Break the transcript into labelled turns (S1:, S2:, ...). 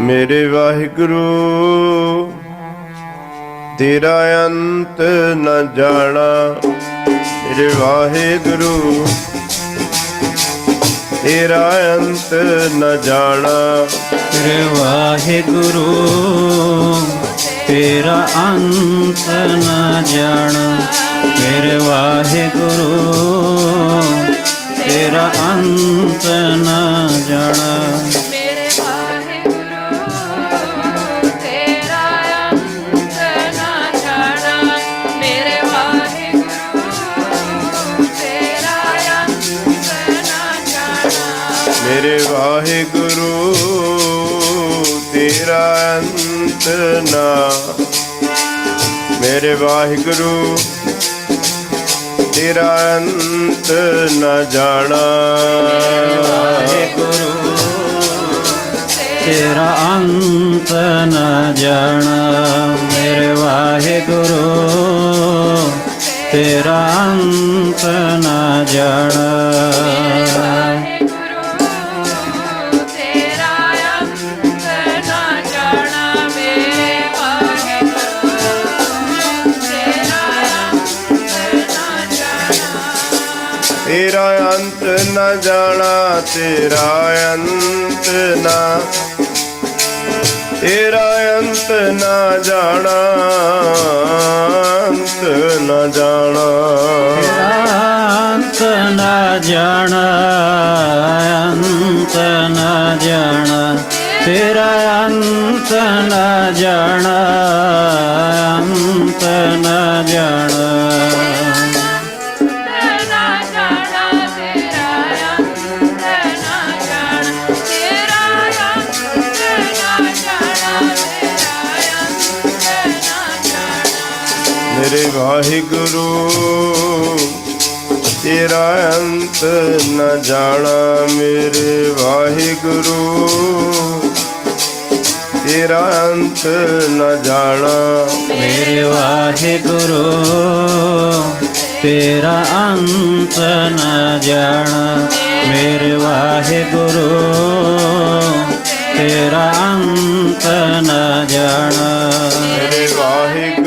S1: ਮੇਰੇ ਵਾਹਿਗੁਰੂ, ਤੇਰਾ ਅੰਤ ਨ ਜਾਣਾ। ਮੇਰੇ ਵਾਹਿਗੁਰੂ, ਤੇਰਾ ਅੰਤ ਨ ਜਾਣਾ।
S2: ਤੇਰੇ ਵਾਹਿਗੁਰੂ, ਤੇਰਾ ਅੰਤ ਨ ਜਾਣਾ। ਤੇਰੇ
S3: ਵਾਹਿਗੁਰੂ, ਤੇਰਾ ਅੰਤ ਨ ਜਾਣਾ। ਮੇਰੇ ਵਾਹਿਗੁਰੂ, ਤੇਰਾ ਅੰਤ ਨਾ।
S1: ਮੇਰੇ ਵਾਹਿਗੁਰੂ, ਤੇਰਾ ਅੰਤ ਨਾ ਜਾਣਾ।
S2: ਵਾਹਿਗੁਰੂ, ਤੇਰਾ ਅੰਤ ਨਾ ਜਾਣਾ। ਮੇਰੇ ਵਾਹਿਗੁਰੂ, ਤੇਰਾ ਅੰਤ ਨਾ ਜਾਣਾ।
S3: ਤੇਰਾ ਅੰਤ ਨਾ ਜਾਣਾ, ਤੇਰਾ ਅੰਤ ਨਾ।
S1: ਤੇਰਾ ਅੰਤ ਨਾ ਜਾਣਾ, ਅੰਤ ਨ ਜਾਣਾ। ਅੰਤ ਨਾ ਜਾਣਾ,
S2: ਅੰਤ ਨਾ ਜਾਣਾ। ਤੇਰਾ ਅੰਤ ਨਾ ਜਾਣਾ,
S3: ਅੰਤ ਨਾ ਜਾਣਾ।
S1: ਮੇਰੇ ਵਾਹਿਗੁਰੂ, ਤੇਰਾ ਅੰਤ ਨ ਜਾਣਾ ਮੇਰੇ ਵਾਹਿਗੁਰੂ। ਤੇਰਾ ਅੰਤ ਨ ਜਾਣਾ
S2: ਮੇਰੇ ਵਾਹਿਗੁਰੂ। ਤੇਰਾ ਅੰਤ ਨ ਜਾਣਾ ਮੇਰੇ ਵਾਹਿਗੁਰੂ। ਤੇਰਾ ਅੰਤ ਨ ਜਾਣਾ
S1: ਮੇਰੇ ਵਾਹਿਗੁਰੂ।